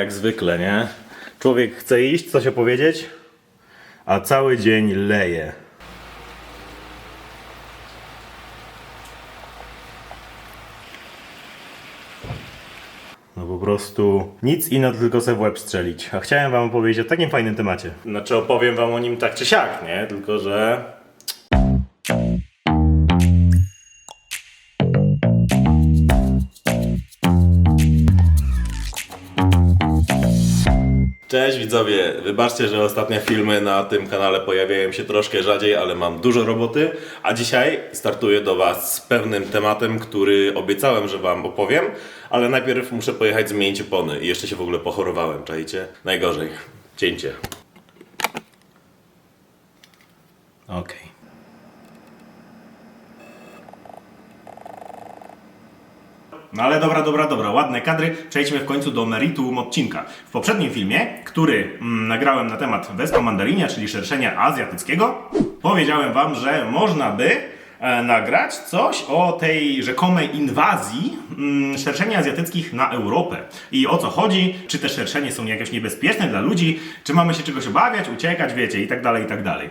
Jak zwykle, nie? Człowiek chce iść, coś opowiedzieć, a cały dzień leje. No po prostu nic innego, tylko se w łeb strzelić. A chciałem wam opowiedzieć o takim fajnym temacie. Znaczy opowiem wam o nim tak czy siak, nie? Tylko, że... Cześć widzowie, wybaczcie, że ostatnie filmy na tym kanale pojawiają się troszkę rzadziej, ale mam dużo roboty, a dzisiaj startuję do Was z pewnym tematem, który obiecałem, że Wam opowiem, ale najpierw muszę pojechać zmienić opony i jeszcze się w ogóle pochorowałem, czajcie? Najgorzej. Cięcie. Okej. No ale dobra, dobra, dobra, ładne kadry. Przejdźmy w końcu do meritum odcinka. W poprzednim filmie, który mm, nagrałem na temat Vespa mandarinia, czyli szerszenia azjatyckiego, powiedziałem wam, że można by e, nagrać coś o tej rzekomej inwazji mm, szerszeni azjatyckich na Europę. I o co chodzi, czy te szerszenie są jakieś niebezpieczne dla ludzi, czy mamy się czegoś obawiać, uciekać, wiecie, i tak dalej, i tak dalej.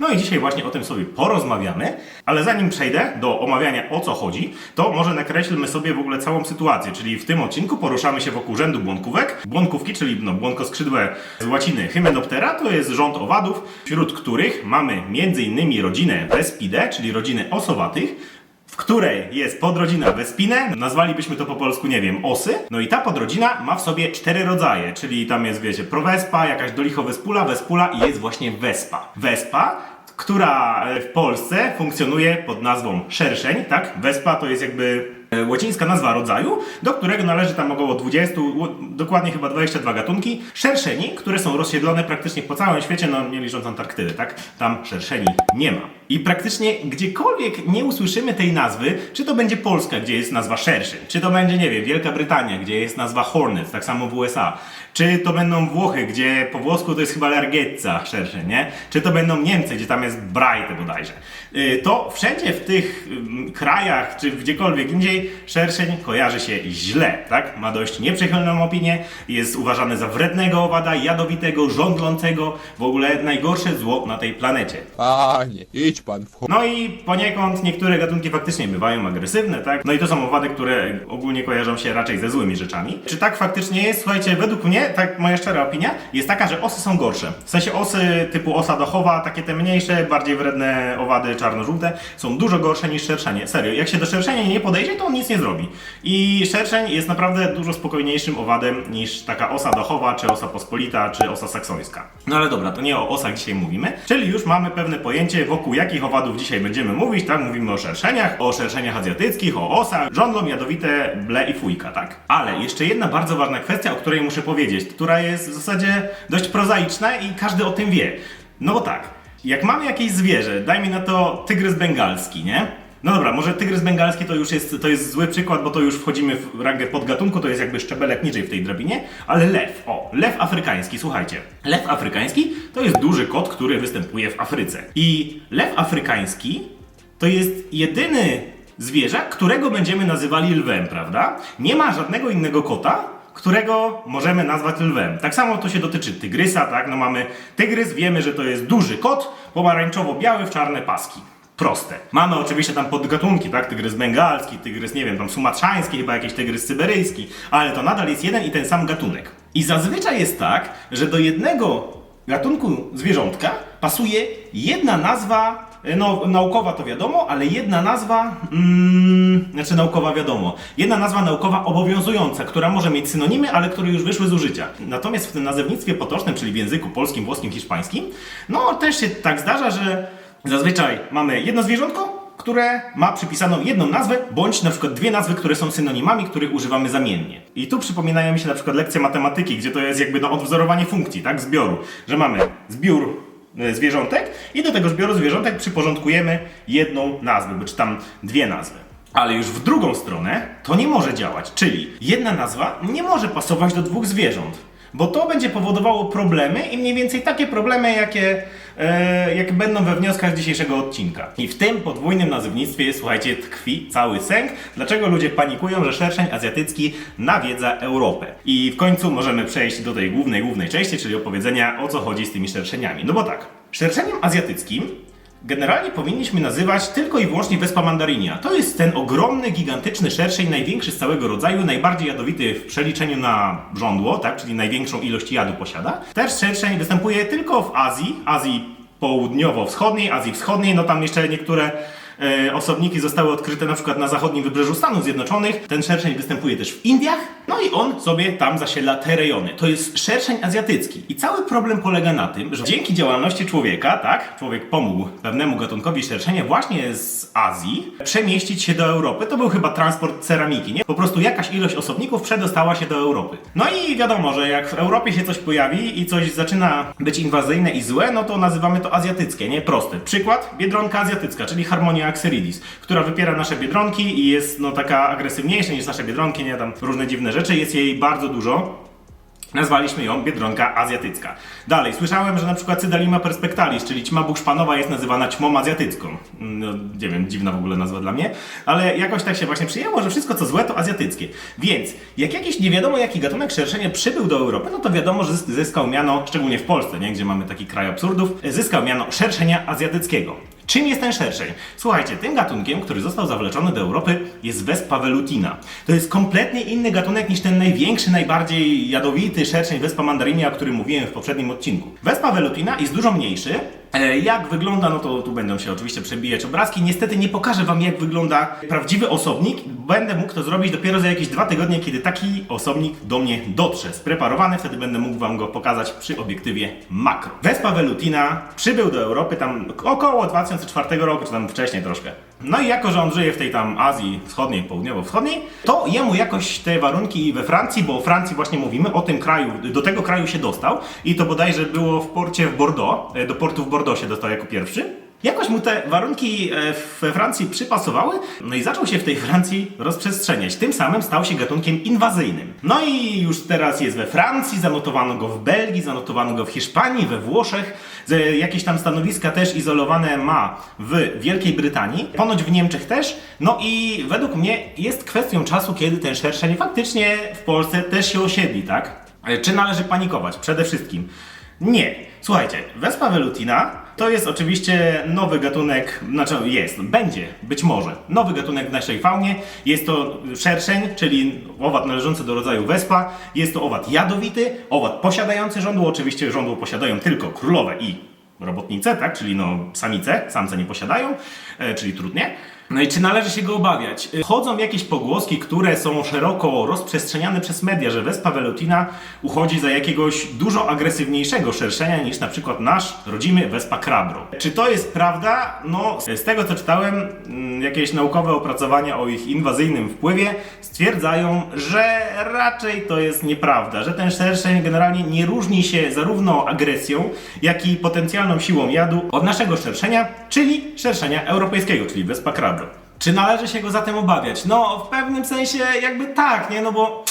No i dzisiaj właśnie o tym sobie porozmawiamy, ale zanim przejdę do omawiania o co chodzi, to może nakreślmy sobie w ogóle całą sytuację, czyli w tym odcinku poruszamy się wokół rzędu błonkówek. Błonkówki, czyli no, błonkoskrzydłe z łaciny Hymenoptera, to jest rząd owadów, wśród których mamy m.in. rodzinę Vespidae, czyli rodzinę osowatych, w której jest podrodzina Vespine, nazwalibyśmy to po polsku, nie wiem, osy. No i ta podrodzina ma w sobie cztery rodzaje, czyli tam jest, wiecie, Provespa, jakaś dolichowespula, Vespula i jest właśnie Vespa. Vespa, która w Polsce funkcjonuje pod nazwą szerszeń, tak? Vespa to jest jakby łacińska nazwa rodzaju, do którego należy tam około 20, ło- dokładnie chyba 22 gatunki szerszeni, które są rozsiedlone praktycznie po całym świecie, no nie licząc Antarktydy, tak? Tam szerszeni nie ma. I praktycznie gdziekolwiek nie usłyszymy tej nazwy, czy to będzie Polska, gdzie jest nazwa szerszeń, czy to będzie, nie wiem, Wielka Brytania, gdzie jest nazwa Hornet, tak samo w USA, czy to będą Włochy, gdzie po włosku to jest chyba Largezza szerszeń, nie? Czy to będą Niemcy, gdzie tam jest Breite bodajże. Yy, To wszędzie w tych krajach, czy gdziekolwiek indziej, szerszeń kojarzy się źle, tak? Ma dość nieprzychylną opinię, jest uważany za wrednego owada, jadowitego, żądlącego, w ogóle najgorsze zło na tej planecie. Panie, idź pan w. No i poniekąd niektóre gatunki faktycznie bywają agresywne, tak? No i to są owady, które ogólnie kojarzą się raczej ze złymi rzeczami. Czy tak faktycznie jest? Słuchajcie, według mnie, tak moja szczera opinia, jest taka, że osy są gorsze. W sensie osy typu osa dochowa, takie te mniejsze, bardziej wredne owady czarno-żółte, są dużo gorsze niż szerszenie. Serio, jak się do szerszenia nie podejdzie, to on nic nie zrobi. I szerszeń jest naprawdę dużo spokojniejszym owadem niż taka osa dochowa, czy osa pospolita, czy osa saksońska. No ale dobra, to nie o osach dzisiaj mówimy, czyli już mamy pewne pojęcie, wokół jakich owadów dzisiaj będziemy mówić, tak? Mówimy o szerszeniach, o szerszeniach azjatyckich, o osach, żądlą, jadowite, ble i fujka, tak? Ale jeszcze jedna bardzo ważna kwestia, o której muszę powiedzieć, która jest w zasadzie dość prozaiczna i każdy o tym wie. No bo tak, jak mamy jakieś zwierzę, dajmy na to tygrys bengalski, nie? No dobra, może tygrys bengalski to już jest, to jest zły przykład, bo to już wchodzimy w rangę podgatunku, to jest jakby szczebelek niżej w tej drabinie, ale lew, o, lew afrykański, słuchajcie. Lew afrykański to jest duży kot, który występuje w Afryce. I lew afrykański to jest jedyny zwierzak, którego będziemy nazywali lwem, prawda? Nie ma żadnego innego kota, którego możemy nazwać lwem. Tak samo to się dotyczy tygrysa, tak? No mamy tygrys, wiemy, że to jest duży kot, pomarańczowo-biały w czarne paski. Proste. Mamy oczywiście tam podgatunki, tak? Tygrys bengalski, tygrys, nie wiem, tam sumatrzański, chyba jakiś tygrys syberyjski, ale to nadal jest jeden i ten sam gatunek. I zazwyczaj jest tak, że do jednego gatunku zwierzątka pasuje jedna nazwa, no naukowa to wiadomo, ale jedna nazwa, mm, znaczy naukowa wiadomo, jedna nazwa naukowa obowiązująca, która może mieć synonimy, ale które już wyszły z użycia. Natomiast w tym nazewnictwie potocznym, czyli w języku polskim, włoskim, hiszpańskim, no też się tak zdarza, że zazwyczaj mamy jedno zwierzątko, które ma przypisaną jedną nazwę, bądź na przykład dwie nazwy, które są synonimami, których używamy zamiennie. I tu przypominają mi się na przykład lekcje matematyki, gdzie to jest jakby no odwzorowanie funkcji, tak, zbioru, że mamy zbiór e, zwierzątek i do tego zbioru zwierzątek przyporządkujemy jedną nazwę, czy tam dwie nazwy. Ale już w drugą stronę to nie może działać, czyli jedna nazwa nie może pasować do dwóch zwierząt. Bo to będzie powodowało problemy i mniej więcej takie problemy, jakie e, jak będą we wnioskach dzisiejszego odcinka. I w tym podwójnym nazywnictwie, słuchajcie, tkwi cały sęk, dlaczego ludzie panikują, że szerszeń azjatycki nawiedza Europę. I w końcu możemy przejść do tej głównej, głównej części, czyli opowiedzenia o co chodzi z tymi szerszeniami. No bo tak, szerszeniem azjatyckim Generalnie powinniśmy nazywać tylko i wyłącznie Vespa mandarinia. To jest ten ogromny, gigantyczny szerszeń, największy z całego rodzaju, najbardziej jadowity w przeliczeniu na żądło, tak, czyli największą ilość jadu posiada. Też szerszeń występuje tylko w Azji, Azji południowo-wschodniej, Azji wschodniej, no tam jeszcze niektóre e, osobniki zostały odkryte na przykład na zachodnim wybrzeżu Stanów Zjednoczonych. Ten szerszeń występuje też w Indiach, no i on sobie tam zasiedla te rejony. To jest szerszeń azjatycki. I cały problem polega na tym, że dzięki działalności człowieka, tak, człowiek pomógł pewnemu gatunkowi szerszenia właśnie z Azji przemieścić się do Europy. To był chyba transport ceramiki, nie? Po prostu jakaś ilość osobników przedostała się do Europy. No i wiadomo, że jak w Europie się coś pojawi i coś zaczyna być inwazyjne i złe, no to nazywamy to azjatyckie, nie? Prosty. Przykład, biedronka azjatycka, czyli Harmonia axeridis, która wypiera nasze biedronki i jest no taka agresywniejsza niż nasze biedronki, nie? Tam różne dziwne rzeczy, jest jej bardzo dużo. Nazwaliśmy ją Biedronka Azjatycka. Dalej, słyszałem, że na przykład Cydalima perspectalis, czyli ćma bukszpanowa jest nazywana ćmą azjatycką. No, nie wiem, dziwna w ogóle nazwa dla mnie, ale jakoś tak się właśnie przyjęło, że wszystko co złe to azjatyckie. Więc, jak jakiś nie wiadomo jaki gatunek szerszenia przybył do Europy, no to wiadomo, że zys- zyskał miano, szczególnie w Polsce, nie? gdzie mamy taki kraj absurdów, zyskał miano szerszenia azjatyckiego. Czym jest ten szerszeń? Słuchajcie, tym gatunkiem, który został zawleczony do Europy jest Vespa velutina. To jest kompletnie inny gatunek niż ten największy, najbardziej jadowity szerszeń Vespa mandarinia, o którym mówiłem w poprzednim odcinku. Vespa velutina jest dużo mniejszy, E, Jak wygląda, no to tu będą się oczywiście przebijać obrazki. Niestety nie pokażę Wam, jak wygląda prawdziwy osobnik. Będę mógł to zrobić dopiero za jakieś dwa tygodnie, kiedy taki osobnik do mnie dotrze. Spreparowany, wtedy będę mógł Wam go pokazać przy obiektywie makro. Vespa velutina przybył do Europy tam około 2004 roku, czy tam wcześniej troszkę. No i jako, że on żyje w tej tam Azji Wschodniej, Południowo-Wschodniej, to jemu jakoś te warunki we Francji, bo o Francji właśnie mówimy, o tym kraju, do tego kraju się dostał i to bodajże było w porcie w Bordeaux, e, do portu w Bordeaux się dostał jako pierwszy. Jakoś mu te warunki we Francji przypasowały, no i zaczął się w tej Francji rozprzestrzeniać. Tym samym stał się gatunkiem inwazyjnym. No i już teraz jest we Francji, zanotowano go w Belgii, zanotowano go w Hiszpanii, we Włoszech. Jakieś tam stanowiska też izolowane ma w Wielkiej Brytanii, ponoć w Niemczech też. No i według mnie jest kwestią czasu, kiedy ten szerszeń faktycznie w Polsce też się osiedli, tak? E, Czy należy panikować? Przede wszystkim. Nie. Słuchajcie, Vespa velutina to jest oczywiście nowy gatunek, znaczy jest, będzie, być może, nowy gatunek w naszej faunie. Jest to szerszeń, czyli owad należący do rodzaju Vespa. Jest to owad jadowity, owad posiadający żądło. Oczywiście żądło posiadają tylko królowe i robotnice, tak? Czyli no samice, samce nie posiadają, e, czyli trudnie. No i czy należy się go obawiać? E, Chodzą jakieś pogłoski, które są szeroko rozprzestrzeniane przez media, że Vespa velutina uchodzi za jakiegoś dużo agresywniejszego szerszenia niż na przykład nasz rodzimy Vespa crabro. Czy to jest prawda? No, z tego co czytałem, mm, jakieś naukowe opracowania o ich inwazyjnym wpływie stwierdzają, że raczej to jest nieprawda, że ten szerszeń generalnie nie różni się zarówno agresją, jak i potencjalną siłą jadu od naszego szerszenia, czyli szerszenia europejskiego, czyli Vespa crabro. Czy należy się go zatem obawiać? No, w pewnym sensie jakby tak, nie? No bo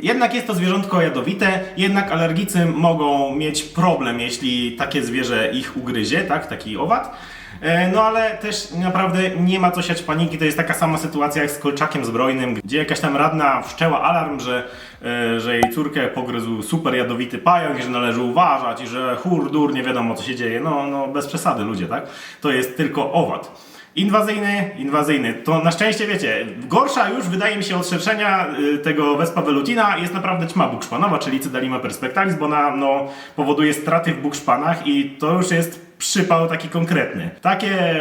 jednak jest to zwierzątko jadowite, jednak alergicy mogą mieć problem, jeśli takie zwierzę ich ugryzie, tak? Taki owad. E, No ale też naprawdę nie ma co siać paniki, to jest taka sama sytuacja jak z kolczakiem zbrojnym, gdzie jakaś tam radna wszczęła alarm, że, e, że jej córkę pogryzł super jadowity pająk i że należy uważać i że hurdur, nie wiadomo co się dzieje. No, no bez przesady ludzie, tak? To jest tylko owad. Inwazyjny, inwazyjny. To na szczęście wiecie, gorsza już wydaje mi się od szerszenia y, tego Vespa velutina jest naprawdę ćma bukszpanowa, czyli Cydalima perspectalis, bo ona no, powoduje straty w bukszpanach i to już jest przypał taki konkretny. Takie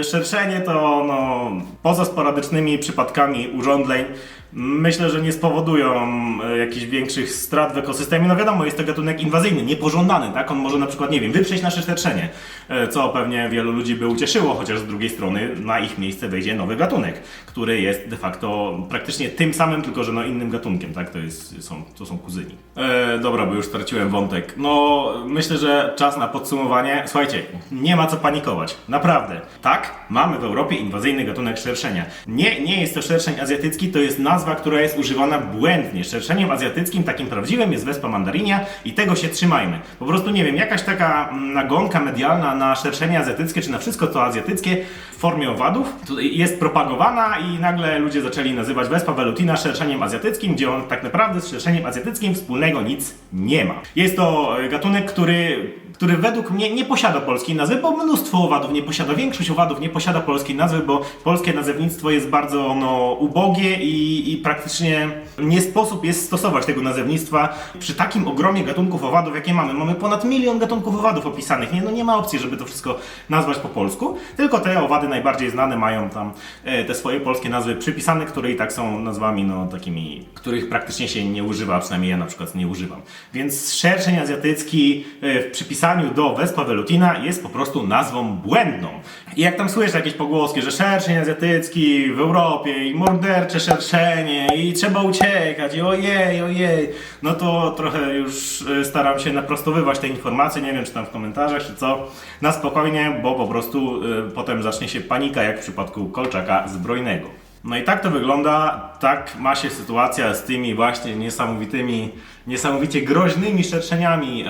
y, szerszenie to no, poza sporadycznymi przypadkami urządzeń myślę, że nie spowodują e, jakichś większych strat w ekosystemie. No wiadomo, jest to gatunek inwazyjny, niepożądany, tak? On może na przykład, nie wiem, wyprzeć nasze szerszenie, e, co pewnie wielu ludzi by ucieszyło, chociaż z drugiej strony na ich miejsce wejdzie nowy gatunek, który jest de facto praktycznie tym samym, tylko że no innym gatunkiem, tak? To, jest, są, to są kuzyni. E, dobra, bo już straciłem wątek. No, myślę, że czas na podsumowanie. Słuchajcie, nie ma co panikować. Naprawdę. Tak, mamy w Europie inwazyjny gatunek szerszenia. Nie, nie jest to szerszeń azjatycki, to jest nazwa nazwa, która jest używana błędnie. Szerszeniem azjatyckim, takim prawdziwym jest Vespa mandarinia i tego się trzymajmy. Po prostu nie wiem, jakaś taka mm, nagonka medialna na szerszenie azjatyckie, czy na wszystko to azjatyckie w formie owadów jest propagowana i nagle ludzie zaczęli nazywać Vespa velutina szerszeniem azjatyckim, gdzie on tak naprawdę z szerszeniem azjatyckim wspólnego nic nie ma. Jest to gatunek, który który według mnie nie posiada polskiej nazwy, bo mnóstwo owadów nie posiada, większość owadów nie posiada polskiej nazwy, bo polskie nazewnictwo jest bardzo no, ubogie i, i praktycznie nie sposób jest stosować tego nazewnictwa przy takim ogromie gatunków owadów, jakie mamy. Mamy ponad milion gatunków owadów opisanych, nie, no nie ma opcji, żeby to wszystko nazwać po polsku, tylko te owady najbardziej znane mają tam e, te swoje polskie nazwy przypisane, które i tak są nazwami no takimi, których praktycznie się nie używa, a przynajmniej ja na przykład nie używam. Więc szerszeń azjatycki e, w przypisaniu do Vespa velutina jest po prostu nazwą błędną. I jak tam słyszę jakieś pogłoski, że szerszeń azjatycki w Europie i mordercze szerszenie i trzeba uciekać i ojej, ojej, no to trochę już e, staram się naprostowywać te informacje, nie wiem czy tam w komentarzach czy co, na spokojnie, bo po prostu e, potem zacznie się panika jak w przypadku kolczaka zbrojnego. No i tak to wygląda, tak ma się sytuacja z tymi właśnie niesamowitymi, niesamowicie groźnymi szerszeniami e,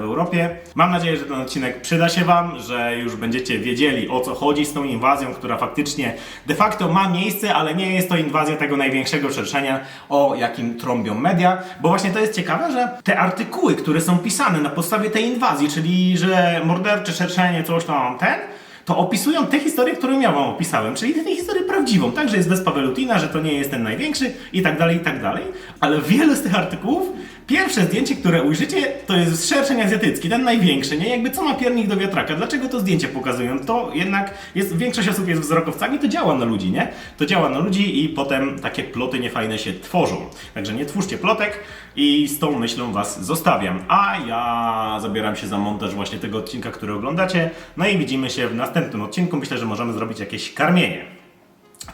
w Europie. Mam nadzieję, że ten odcinek przyda się Wam, że już będziecie wiedzieli o co chodzi z tą inwazją, która faktycznie de facto ma miejsce, ale nie jest to inwazja tego największego szerszenia, o jakim trąbią media, bo właśnie to jest ciekawe, że te artykuły, które są pisane na podstawie tej inwazji, czyli że mordercze szerszenie, coś tam, ten, to opisują te historie, które ja wam opisałem, czyli tę historię prawdziwą, tak, że jest Vespa velutina, że to nie jest ten największy i tak dalej, i tak dalej, ale wiele z tych artykułów, pierwsze zdjęcie, które ujrzycie, to jest szerszeń azjatycki, ten największy, nie? Jakby co ma piernik do wiatraka, dlaczego to zdjęcie pokazują? To jednak jest, większość osób jest wzrokowcami, to działa na ludzi, nie? To działa na ludzi i potem takie ploty niefajne się tworzą. Także nie twórzcie plotek i z tą myślą was zostawiam. A ja zabieram się za montaż właśnie tego odcinka, który oglądacie. No i widzimy się w następnym odcinku. Myślę, że możemy zrobić jakieś karmienie.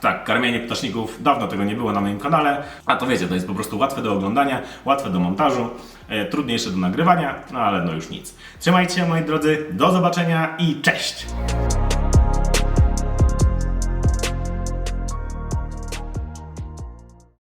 Tak, karmienie ptaszników, dawno tego nie było na moim kanale, a to wiecie, to jest po prostu łatwe do oglądania, łatwe do montażu, e, trudniejsze do nagrywania, no ale no już nic. Trzymajcie się moi drodzy, do zobaczenia i cześć!